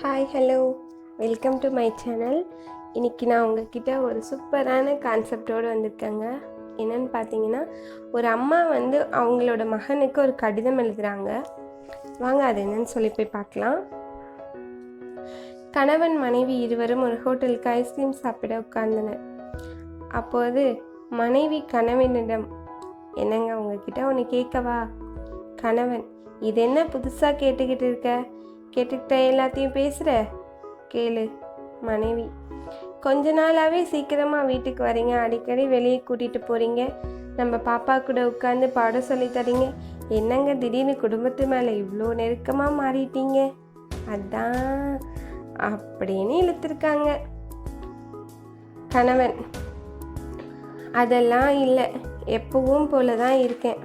Hi hello welcome to my channel இன்றைக்கி நான் உங்ககிட்ட ஒரு சூப்பரான கான்செப்டோடு வந்திருக்கேங்க. என்னென்னு பார்த்தீங்கன்னா ஒரு அம்மா வந்து அவங்களோட மகனுக்கு ஒரு கடிதம் எழுதுகிறாங்க வாங்க அது என்னன்னு சொல்லி போய் பார்க்கலாம். கணவன் மனைவி இருவரும் ஒரு ஹோட்டலுக்கு ஐஸ்கிரீம் சாப்பிட உட்கார்ந்தனர். அப்போது மனைவி கணவனிடம் என்னங்க உங்ககிட்ட ஒன்று கேட்கவா? கணவன் இது என்ன புதுசாக கேட்டுக்கிட்டு இருக்க? கேட்டுக்கிட்ட எல்லாத்தையும் பேசுகிற கேளு மனைவி. கொஞ்ச நாளாகவே சீக்கிரமாக வீட்டுக்கு வரீங்க. அடிக்கடி வெளியே கூட்டிகிட்டு போகிறீங்க நம்ம பாப்பா கூட உட்காந்து பாடம் சொல்லி தரீங்க. என்னங்க திடீர்னு குடும்பத்து மேலே இவ்வளோ நெருக்கமாக மாறிட்டீங்க? அதான் அப்படின்னு இழுத்துருக்காங்க. கணவன் அதெல்லாம் இல்லை. எப்பவும் போல தான் இருக்கேன்.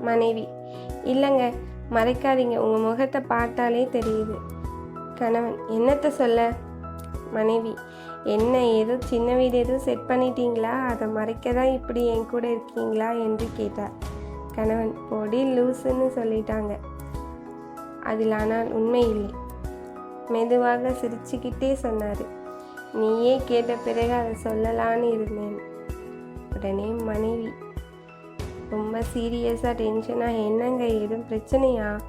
மனைவி இல்லைங்க. மறைக்காதீங்க. உங்கள் முகத்தை பார்த்தாலே தெரியுது. கணவன் என்னத்தை சொல்ல? மனைவி என்ன ஏதோ சின்ன வீடு எதுவும் செட் பண்ணிட்டீங்களா? அதை மறைக்க தான் இப்படி என் கூட இருக்கீங்களா? என்று கேட்டார். கணவன் பொடி லூசுன்னு சொல்லிட்டாங்க. அதில் ஆனால் உண்மை இல்லை. மெதுவாக சிரிச்சுக்கிட்டே சொன்னார். நீயே கேட்ட பிறகு அதை சொல்லலான்னு இருந்தேன். உடனே மனைவி ரொம்ப சீரியஸாக டென்ஷனாக என்னங்க எதுவும் பிரச்சனையா?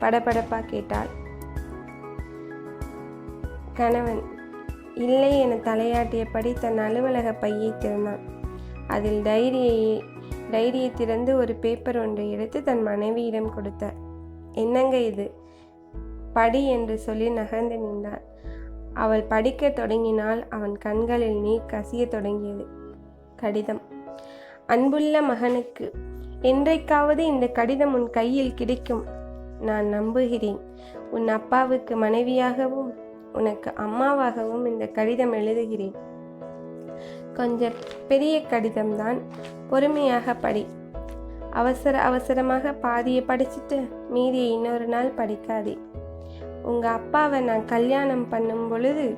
படபடப்பாக கேட்டாள். கணவன் இல்லை என தலையாட்டியபடி தன் அலுவலக பையை திறந்தான். அதில் டைரியை டைரியை திறந்து ஒரு பேப்பர் ஒன்றை எடுத்து தன் மனைவியிடம் கொடுத்தார். என்னங்க இது? படி என்று சொல்லி நகர்ந்து நின்றான். அவள் படிக்கத் தொடங்கினால் அவன் கண்களில் நீர் கசிய தொடங்கியது. கடிதம். அன்புள்ள மகனுக்கு. என்றைக்காவது இந்த கடிதம் உன் கையில் கிடைக்கும். நான் நம்புகிறேன். உன் அப்பாவுக்கு மனைவியாகவும் உனக்கு அம்மாவாகவும் இந்த கடிதம் எழுதுகிறேன். கொஞ்சம் பெரிய கடிதம்தான். பொறுமையாக படி. அவசர அவசரமாக பாதியை படிச்சுட்டு மீதியை இன்னொரு நாள் படிக்காதே. உங்கள் அப்பாவை நான் கல்யாணம் பண்ணும் பொழுது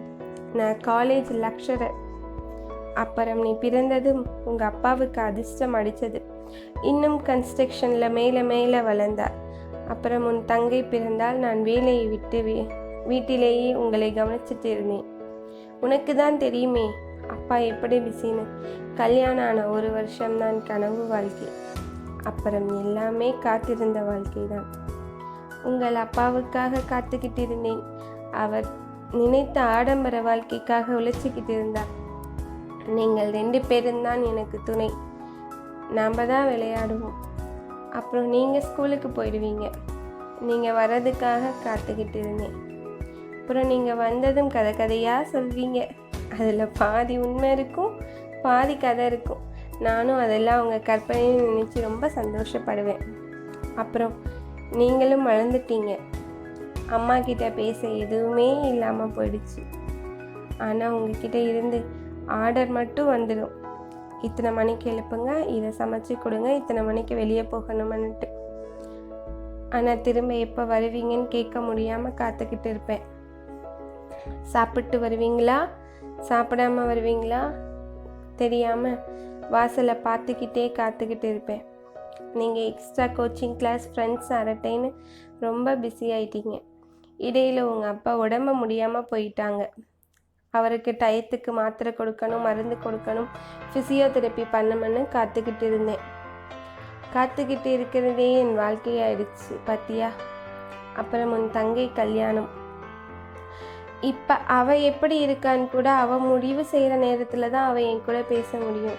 நான் காலேஜ் லெக்சரர் அப்புறம் நீ பிறந்ததும் உங்கள் அப்பாவுக்கு அதிர்ஷ்டம் அடித்தது. இன்னும் கன்ஸ்ட்ரக்ஷனில் மேலே மேலே வளர்ந்தார். அப்புறம் உன் தங்கை பிறந்தால் நான் வேலையை விட்டு வீ வீட்டிலேயே உங்களை கவனிச்சிட்டு இருந்தேன். உனக்கு தான் தெரியுமே அப்பா எப்படி பிஸின்னு. கல்யாணம் ஆன ஒரு வருஷம் தான் கனவு வாழ்க்கை. அப்புறம் எல்லாமே காத்திருந்த வாழ்க்கை தான் உங்கள் அப்பாவுக்காக காத்துக்கிட்டு இருந்தேன். அவர் நினைத்த ஆடம்பர வாழ்க்கைக்காக உழைச்சிக்கிட்டு இருந்தார். நீங்கள் ரெண்டு பேரும் தான் எனக்கு துணை. நாம் தான் விளையாடுவோம். அப்புறம் நீங்கள் ஸ்கூலுக்கு போயிடுவீங்க. நீங்கள் வர்றதுக்காக காத்துக்கிட்டு இருந்தேன். அப்புறம் நீங்கள் வந்ததும் கதை கதையாக சொல்வீங்க. அதில் பாதி உண்மை இருக்கும் பாதி கதை இருக்கும். நானும் அதெல்லாம் உங்கள் கற்பனையை நினச்சி ரொம்ப சந்தோஷப்படுவேன். அப்புறம் நீங்களும் வளர்ந்துட்டீங்க அம்மா கிட்ட பேச எதுவுமே இல்லாமல் போயிடுச்சு. ஆனால் உங்ககிட்ட இருந்து ஆர்டர் மட்டும் வந்துடும் இத்தனை மணிக்கு எழுப்புங்க இதை சமைச்சு கொடுங்க இத்தனை மணிக்கு வெளியே போகணும்னுட்டு. ஆனால் திரும்ப எப்போ வருவீங்கன்னு கேட்க முடியாமல் காத்துக்கிட்டு இருப்பேன். சாப்பிட்டு வருவீங்களா? சாப்பிடாம வருவீங்களா? தெரியாமல் வாசலை பார்த்துக்கிட்டே காத்துக்கிட்டு இருப்பேன். நீங்கள் எக்ஸ்ட்ரா கோச்சிங் கிளாஸ் ஃப்ரெண்ட்ஸ் அரட்டைன்னு ரொம்ப பிஸி ஆயிட்டீங்க. இடையில் உங்கள் அப்பா உடம்பு முடியாமல் போயிட்டாங்க. அவருக்கு டயத்துக்கு மாத்திரை கொடுக்கணும் மருந்து கொடுக்கணும் ஃபிசியோதெரப்பி பண்ணணும்னு காத்துக்கிட்டு இருந்தேன். காத்துக்கிட்டு இருக்கிறதே என் வாழ்க்கையாயிடுச்சு பத்தியா? அப்புறம் உன் தங்கை கல்யாணம். இப்போ அவள் எப்படி இருக்கான்னு கூட அவள் முடிவு செய்கிற நேரத்தில் தான் அவள் என் கூட பேச முடியும்.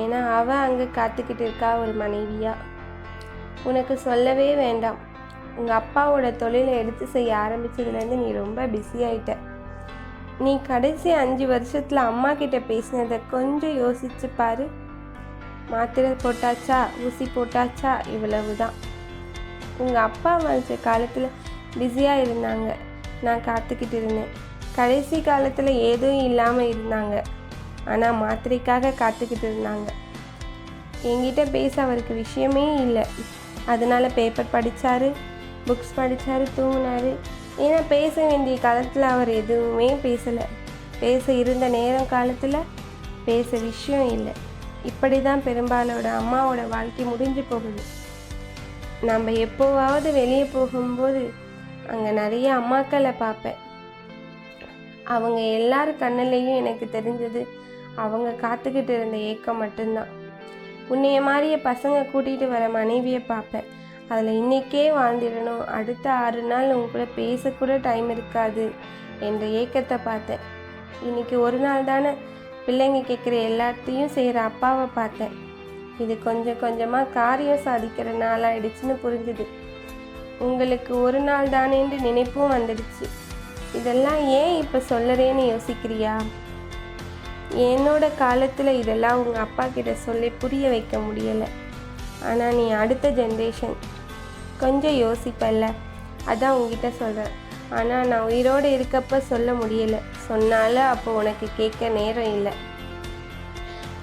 ஏன்னா அவள் அங்கே காத்துக்கிட்டு இருக்கா ஒரு மனைவியா? உனக்கு சொல்லவே வேண்டாம். உங்கள் அப்பாவோட தொழிலை எடுத்து செய்ய ஆரம்பித்ததுலேருந்து நீ ரொம்ப பிஸி ஆயிட்ட. நீ கடைசி அஞ்சு வருஷத்தில் அம்மா கிட்ட பேசினதை கொஞ்சம் யோசிச்சு பாரு. மாத்திரை போட்டாச்சா ஊசி போட்டாச்சா இவ்வளவு தான் உங்கள் அப்பா வந்த காலத்தில் பிஸியாக இருந்தாங்க. நான் காத்துக்கிட்டு இருந்தேன். கடைசி காலத்தில் ஏதும் இல்லாமல் இருந்தாங்க. ஆனால் மாத்திரைக்காக காத்துக்கிட்டு இருந்தாங்க. என்கிட்ட பேச அவருக்கு விஷயமே இல்லை. அதனால் பேப்பர் படித்தார் புக்ஸ் படித்தார் தூங்கினார். ஏன்னா பேச வேண்டிய காலத்தில் அவர் எதுவுமே பேசலை. பேச இருந்த நேரம் காலத்தில் பேச விஷயம் இல்லை. இப்படி தான் பெரும்பாலோட அம்மாவோட வாழ்க்கை முடிஞ்சு போகுது. நம்ம எப்போவாவது வெளியே போகும்போது அங்கே நிறைய அம்மாக்களை பார்ப்பேன். அவங்க எல்லார் கண்ணுலேயும் எனக்கு தெரிஞ்சது அவங்க காத்துக்கிட்டு இருந்த ஏக்கம் மட்டும்தான். உன்னைய மாதிரியே பசங்க கூட்டிகிட்டு வர மனைவியை பார்ப்பேன். அதில் இன்றைக்கே வாழ்ந்துடணும். அடுத்த ஆறு நாள் உங்க கூட பேசக்கூட டைம் இருக்காது என்ற ஏக்கத்தை பார்த்தேன். இன்னைக்கு ஒரு நாள் தானே பிள்ளைங்க கேட்குற எல்லாத்தையும் செய்கிற அப்பாவை பார்த்தேன். இது கொஞ்சம் கொஞ்சமாக காரியம் சாதிக்கிற நாளாயிடுச்சுன்னு புரிஞ்சுது. உங்களுக்கு ஒரு நாள் தானேன்று நினைப்பும் வந்துடுச்சு. இதெல்லாம் ஏன் இப்போ சொல்லறேன்னு யோசிக்கிறியா? என்னோட காலத்தில் இதெல்லாம் உங்கள் அப்பா கிட்ட சொல்லி புரிய வைக்க முடியலை. ஆனால் நீ அடுத்த ஜென்ரேஷன் கொஞ்சம் யோசிப்பல்ல அதான் உங்ககிட்ட சொல்கிறேன் ஆனால் நான் உயிரோடு இருக்கப்ப சொல்ல முடியலை. சொன்னால அப்போ உனக்கு கேட்க நேரம் இல்லை.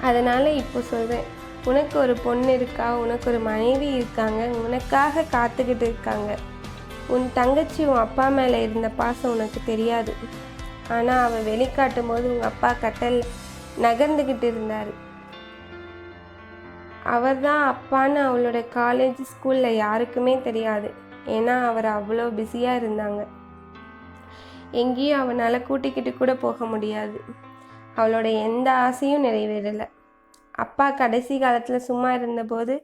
அதனால் இப்போ சொல்கிறேன் உனக்கு ஒரு பொண்ணு இருக்கா? உனக்கு ஒரு மனைவி இருக்காங்க? உனக்காக காத்துக்கிட்டு இருக்காங்க. உன் தங்கச்சி உன் அப்பா மேலே இருந்த பாசம் உனக்கு தெரியாது. ஆனால் அவள் வெளிக்காட்டும் போது உங்கள் அப்பா கட்டல் நகர்ந்துக்கிட்டு இருந்தார். அவர் தான் அப்பான்னு அவளோட காலேஜ் ஸ்கூலில் யாருக்குமே தெரியாது. ஏன்னா அவர் அவ்வளோ பிஸியாக இருந்தாங்க. எங்கேயும் அவனால் கூட்டிக்கிட்டு கூட போக முடியாது. அவளோட எந்த ஆசையும் நிறைவேறலை. அப்பா கடைசி காலத்தில் சும்மா இருந்தபோது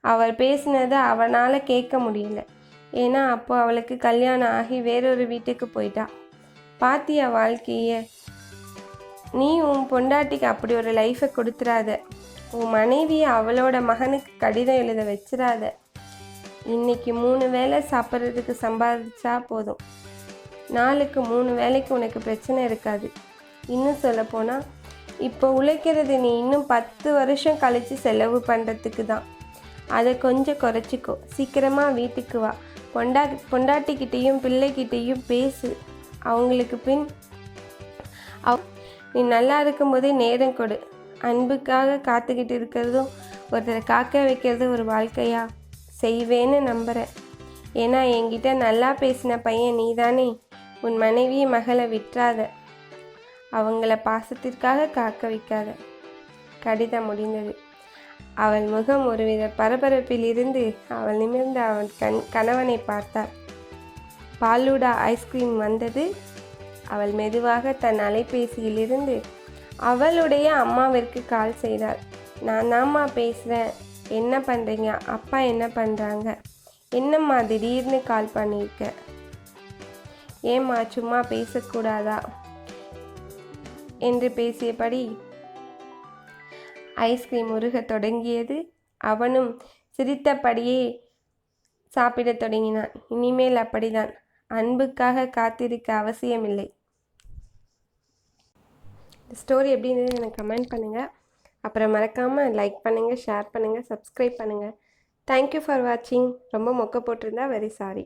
அவர் பேசினதை அவனால் கேட்க முடியல. ஏன்னா அப்போ அவளுக்கு கல்யாணம் ஆகி வேறொரு வீட்டுக்கு போயிட்டா. பாத்தியா வாழ்க்கையே? நீ உன் பொண்டாட்டிக்கு அப்படி ஒரு லைஃப்பை கொடுத்துறாத. உன் மனைவியை அவளோட மகனுக்கு கடிதம் எழுத வச்சிடாத. இன்னைக்கு மூணு வேளை சாப்பிட்றதுக்கு சம்பாதிச்சா போதும். நாளுக்கு மூணு வேலைக்கு உனக்கு பிரச்சனை இருக்காது. இன்னும் சொல்லப்போனால் இப்போ உழைக்கிறது நீ இன்னும் பத்து வருஷம் கழித்து செலவு பண்ணுறதுக்கு தான். அதை கொஞ்சம் குறைச்சிக்கோ. சீக்கிரமாக வீட்டுக்கு வா. பொண்டா பொண்டாட்டிக்கிட்டேயும் பிள்ளைக்கிட்டேயும் பேசு. அவங்களுக்கு பின் அவ் நீ நல்லா இருக்கும்போதே நேரம் கொடு. அன்புக்காக காத்துக்கிட்டு இருக்கிறதும் ஒருத்தரை காக்க வைக்கிறது ஒரு வாழ்க்கையா? செய்வேன்னு நம்புகிறேன் ஏன்னா என்கிட்ட நல்லா பேசின பையன் நீதானே. உன் மனைவி மகளை விட்டுறாத அவங்கள பாசத்திற்காக காக்க வைக்காத. கடிதம் முடிந்தது. அவள் முகம் ஒருவித பரபரப்பில் இருந்து அவள் நிமிர்ந்து அவன் கண் கணவனை பார்த்தாள். பாலூடா ஐஸ்கிரீம் வந்தது. அவள் மெதுவாக தன் அலைபேசியிலிருந்து அவளுடைய அம்மாவிற்கு கால் செய்தாள். நான் தாம்மா பேசுகிறேன் என்ன பண்ணுறீங்க அப்பா என்ன பண்ணுறாங்க என்னம்மா திடீர்னு கால் பண்ணியிருக்க? ஏம்மா சும்மா பேசக்கூடாதா? என்று பேசியபடி ஐஸ்கிரீம் உருகத் தொடங்கியது. அவனும் சிரித்தபடியே சாப்பிடத் தொடங்கினான். இனிமேல் அப்படிதான். அன்புக்காக காத்திருக்க அவசியமில்லை. இந்த ஸ்டோரி எப்படின்னு எனக்கு கமெண்ட் பண்ணுங்கள் அப்புறம் மறக்காமல் லைக் பண்ணுங்கள் ஷேர் பண்ணுங்கள் சப்ஸ்கிரைப் பண்ணுங்கள் தேங்க்யூ ஃபார் வாட்சிங் ரொம்ப மொக்க போட்டிருந்தா வெரி சாரி